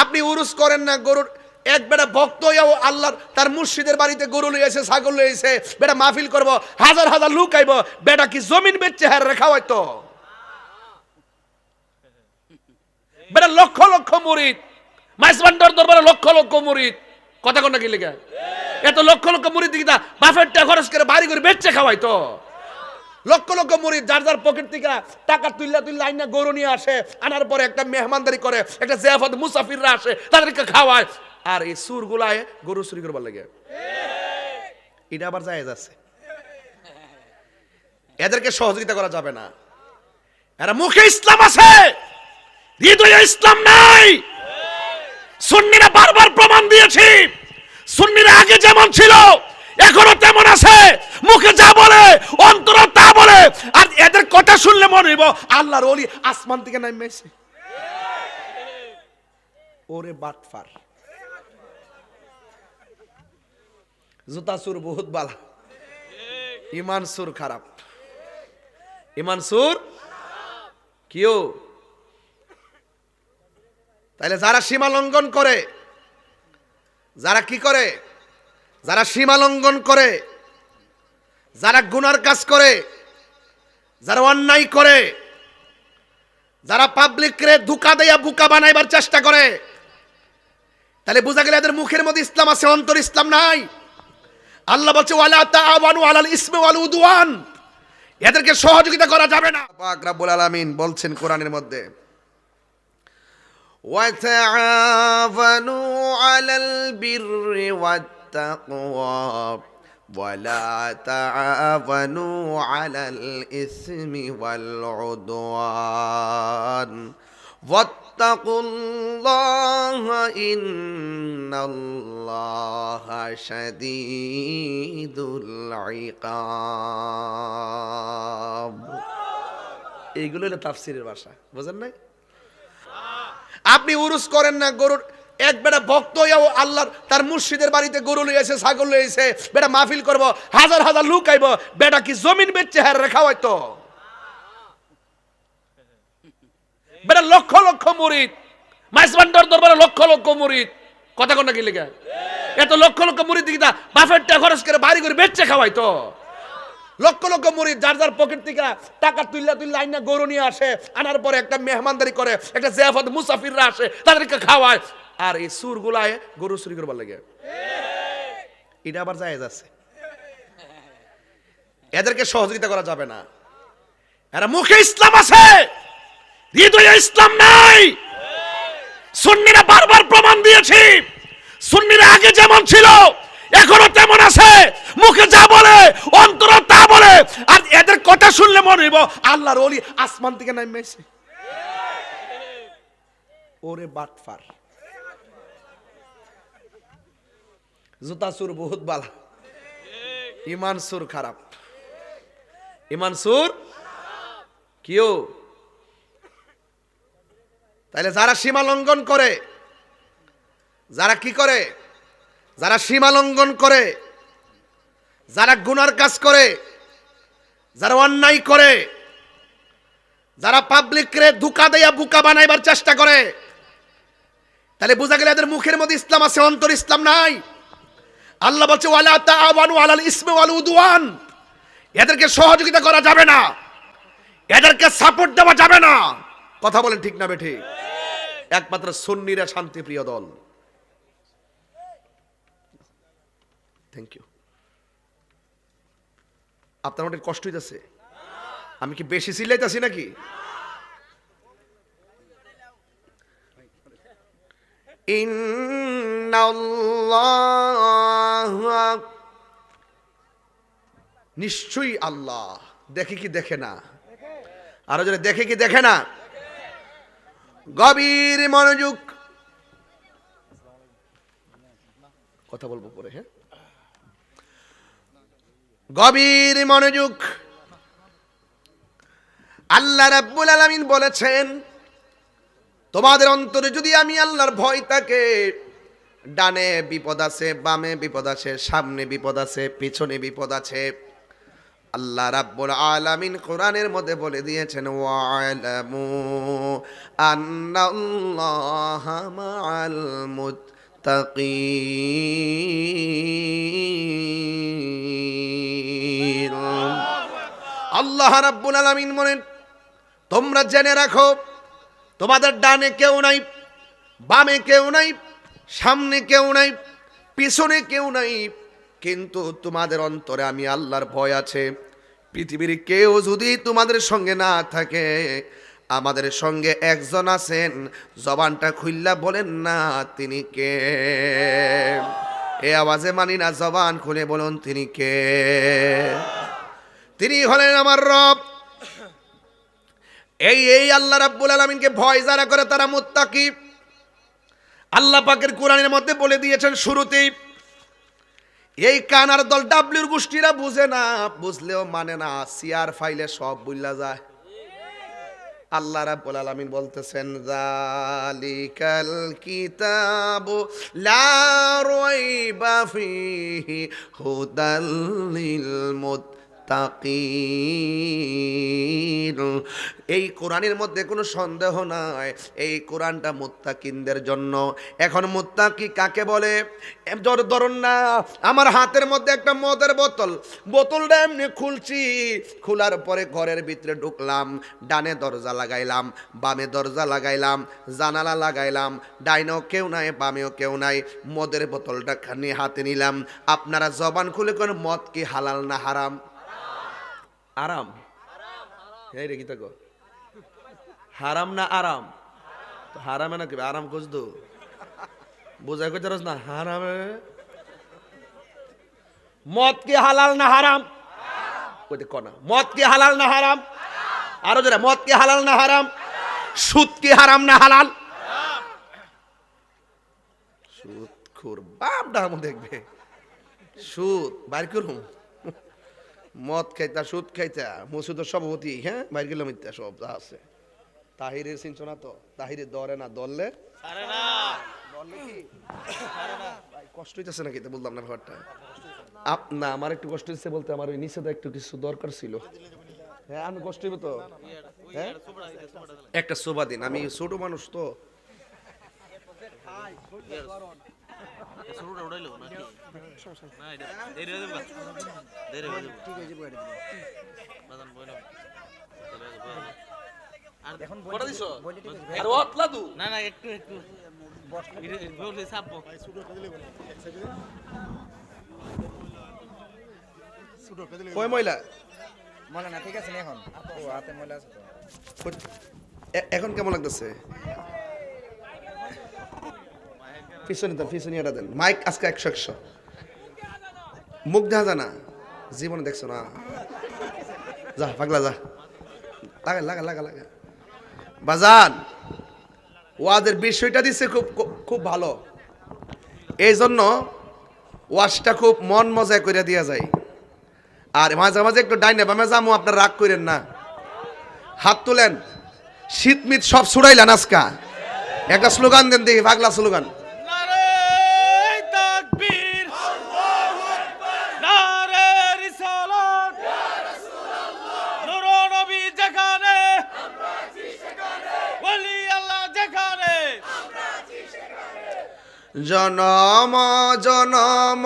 আপনি উরুস করেন না, গরুর এক বেটা ভক্ত হইয়াও আল্লাহর, তার মুর্শিদের বাড়িতে গরু লইয়াছে ছাগল লইয়াছে বেটা মাহফিল করব, হাজার হাজার লোক আইব বেটা কি জমিন বেচছে হ্যাঁ রেখা হয়তো? বেটা লক্ষ লক্ষ মুরিদ মাইসবান্ডার দরবারে লক্ষ লক্ষ মুরিদ। কথা কোন কি লেগে? এত লক্ষ লক্ষ মুরিদ দিকে বাফের টাকা খরচ করে বাড়ি করে বেচছে খাওয়াই তো লক্ষ লক্ষ মুরিদ যার যার পকেট থেকে টাকা তুললা তুললা আইনা গরু নিয়ে আসে, আনার পরে একটা মেহমানদারি করে, একটা জিয়াফত মুসাফিররা আসে, তাদেরকে খাওয়ায়। আর এই সুর গুলায় গরু চুরি করবার লাগে। এটা আবার জায়েজ আছে। এদেরকে সহযোগিতা করা যাবে না। এরা মুখে ইসলাম আছে, হৃদয়ে ইসলাম নাই। সুন্নিরা বারবার প্রমাণ দিয়েছি। সুন্নিরা আগে যেমন ছিল, এখনও তেমন আছে। মুখে যা বলে, অন্তর তা বলে, আর এদের কথা শুনলে মনে হইব, আল্লাহর ওলি আসমান থেকে নামেছে ওরে বাটফার। জুতা সুর বহুত বালা। ইমান সুর খারাপ। ইমান সুর কিও? তাহলে যারা সীমা লঙ্ঘন করে, যারা কি করে? যারা সীমা লঙ্ঘন করে যারা গুনার কাজ করে যারা অন্যায় করে যারা পাবলিকরে ধোকা দেয়া বুকা বানাইবার চেষ্টা করে তাহলে বোঝা গেলে এদের মুখের মধ্যে ইসলাম আছে অন্তর ইসলাম নাই আল্লাহ বলছে ওয়ালা তাআওয়ানু আলাল ইসমি ওয়াল উদওয়ান এদেরকে সহযোগিতা করা যাবে না পাক রাব্বুল আলামিন বলছেন কোরআনের মধ্যে وتعاونوا على البر والتقوى ولا تعاونوا على الإثم والعدوان واتقوا الله إن الله شديد العقاب এইগুলো হলো তাফসিরের ভাষা বুঝেন নাই আপনি উরুস করেন না গরুর এক বেটা ভক্ত হইয়াও আল্লাহর, তার মুর্শিদের বাড়িতে গরু লইয়াছে ছাগল লইয়াছে বেটা মাহফিল করব, হাজার হাজার লোক আইব বেটা কি জমিন বেচছে হ্যাঁ রেখা হয়তো বেটা লক্ষ লক্ষ মুরিদ মাইসবান্ডার দরবারে লক্ষ লক্ষ মুরিদ। কথা কোন কি লেগে এত লক্ষ লক্ষ মুরিদ দিকে বাফের খরচ করে বাড়ি করে বেচছে খাওয়াই তো লক্ষ লক্ষ মুরিদ, যার যার পকেট থেকে টাকা তুললা তুললা আইনা গরু নিয়ে আসে, আনার পরে একটা মেহমানদারি করে, একটা জিয়াফত মুসাফিররা আসে, তাদেরকে খাওয়ায়। আর এই সুর গুলায় গরু চুরি করবার লাগে। এটা আবার জায়েজ আছে। এদেরকে সহযোগিতা করা যাবে না। এরা মুখে ইসলাম আছে, হৃদয়ে ইসলাম নাই। সুন্নিরা বারবার প্রমাণ দিয়েছি, সুন্নিরা আগে যেমন ছিল, এখনও তেমন আছে। মুখে যা বলে, অন্তর তা বলে, আর এদের কথা শুনলে মনে হইব, আল্লাহর ওলি আসমান থেকে নামেছে ওরে বাটফার। জুতা সুর বহুত বালা। ইমান সুর খারাপ। ইমান সুর কিও তাহলে যারা সীমা লঙ্ঘন করে, যারা কি করে? যারা সীমা লঙ্ঘন করে, যারা গুনার কাজ করে, যারা অন্যায় করে, যারা পাবলিক পাবলিকরে ধোকা দেয়া বুকা বানাইবার চেষ্টা করে তাহলে বোঝা গেলে এদের মুখের মধ্যে ইসলাম আছে, অন্তর ইসলাম নাই। আল্লাহ বলছে এদেরকে সহযোগিতা করা যাবে না। এদেরকে সাপোর্ট দেওয়া যাবে না। কথা বলেন ঠিক না বেঠি? একমাত্র সুন্নিরা শান্তিপ্রিয় দল। থ্যাংক ইউ আপনার অনেক কষ্ট হইতেছে? আমি কি বেশি চিল্লাইতেছি নাকি? নিশ্চয়ই আল্লাহ। দেখে কি দেখে না? আরও যদি দেখে কি দেখে না? গভীর মনোযোগ। কথা বলব পরে হ্যাঁ? গভীর মনোযোগ। আল্লাহ রাব্বুল আলামিন বলেছেন তোমাদের অন্তরে যদি আমি আল্লাহর ভয় থাকে ডানে বিপদ আছে বামে বিপদ আছে সামনে বিপদ আছে পিছনে বিপদ আছে আল্লাহ রাব্বুল আলামিন কোরআনের মধ্যে বলে দিয়েছেন ওয়ালামু আন্নাল্লাহা মাআল মুত্তাকিন। আল্লাহ রাব্বুল আলামিন বলেন তোমরা জেনে রাখো তোমাদের ডানে কেউ নাই, বামে কেউ নাই, সামনে কেউ নাই, পিছনে কেউ নাই, কিন্তু তোমাদের অন্তরে আমি আল্লাহর ভয় আছে। পৃথিবীর কেউ যদি তোমাদের সঙ্গে না থাকে, আমাদের সঙ্গে একজন আছেন, জবানটা খুললা বলেন না তিনি কে? এ আওয়াজে মানি না, জবান খুলে বলুন তিনি কে? তিনি হলেন আমার রব। এই এই আল্লাহ রাব্বুল আলামিনকে ভয় যারা করে তারা মুত্তাকি। আল্লাহ পাকের কোরআনের মধ্যে বলে দিয়েছেন শুরুতেই, এই কানার দল ডাব্লিউর গোষ্ঠীরা বুঝে না, বুঝলেও মানে না, সিআর ফাইলে সব বুঝলা যায়। আল্লাহ রাব্বুল আলামিন বলতেছেন জালিকাল কিতাবু লা রাইবা ফিহি হুদাল লিল মুত্তাকিন এই কোরআনের মধ্যে কোনো সন্দেহ নাই। এই কোরআনটা মুত্তাকিনদের জন্য। এখন মুত্তাকি কাকে বলে? ধরুন না, আমার হাতের মধ্যে একটা মদের বোতল। বোতলটা এমনি খুলছি। খোলার পরে ঘরের ভিতরে ঢুকলাম, ডানে দরজা লাগাইলাম, বামে দরজা লাগাইলাম, জানালা লাগাইলাম, ডাইনেও কেউ নাই, বামেও কেউ নাই। মদের বোতলটা খানি হাতে নিলাম। আপনারা জবান খুলে কোন মদ কি হালাল না হারাম? আরাম। এই রে গীতা হারাম না আরাম? তো হারামে না কি? আরাম খুঁজতো বোঝাই করতে পারস না? হারামে। মদ কি হালাল না হারাম? কইতে কনা মদ কি হালাল না হারাম? আরও যারা মদ কি হালাল না হারাম? সুদ কি হারাম না হালাল? সুদ খুর বাপ ডাম দেখবে। সুদ, বাইর করুম। মদ খাইতা সুদ খাইতা মসুদের সভাপতি হ্যাঁ? বাইর গেলাম ইত্যা সব যা আছে। তাহিরের চিনছো না তো? তাহিরের দরে না দললে দললে কি? ভাই, কষ্ট হইতেছে নাকি? তো বললাম না ব্যাপারটা। আপ না আমার একটু কষ্ট হচ্ছে বলতে আমার ওই নিচে তো একটু কিছু দরকার ছিল। হ্যাঁ আমি কষ্ট হইব তো? হ্যাঁ? একটা শোভা দিন আমি ছোট মানুষ তো। শুরুটা উঠাইলো নাকি না এটা দেরি হয়ে যাবে দেরি হয়ে যাবে ঠিক আছে বইটা বাজান বইলো আর এখন কটা দিছো আর অতলা দু না না একটু একটু বসলে চাপবো কয় ময়লা মনে না ঠিক আছে নি এখন ও হাতে ময়লা আছে তো এখন কেমন লাগতেছে পিছনে দেন পিছনে এটা দেন। মাইক আজকে একশো একশো। মুখ দেখা যায় না। জীবনে দেখছ না। যা, পাগলা, যা। লাগা লাগা লাগা লাগা। বাজান ওয়াদের বিষয়টা দিচ্ছে খুব খুব ভালো। এই জন্য ওয়াশটা খুব মন মজায় করে দেওয়া যায়। আর মাঝে মাঝে একটু ডাইনে বামে যামো, আপনার রাগ করেন না। হাত তুলেন। শীত মিত সব ছুড়াইলেন আজকা একটা স্লোগান দেন দেখি, পাগলা স্লোগান। জনম জনম।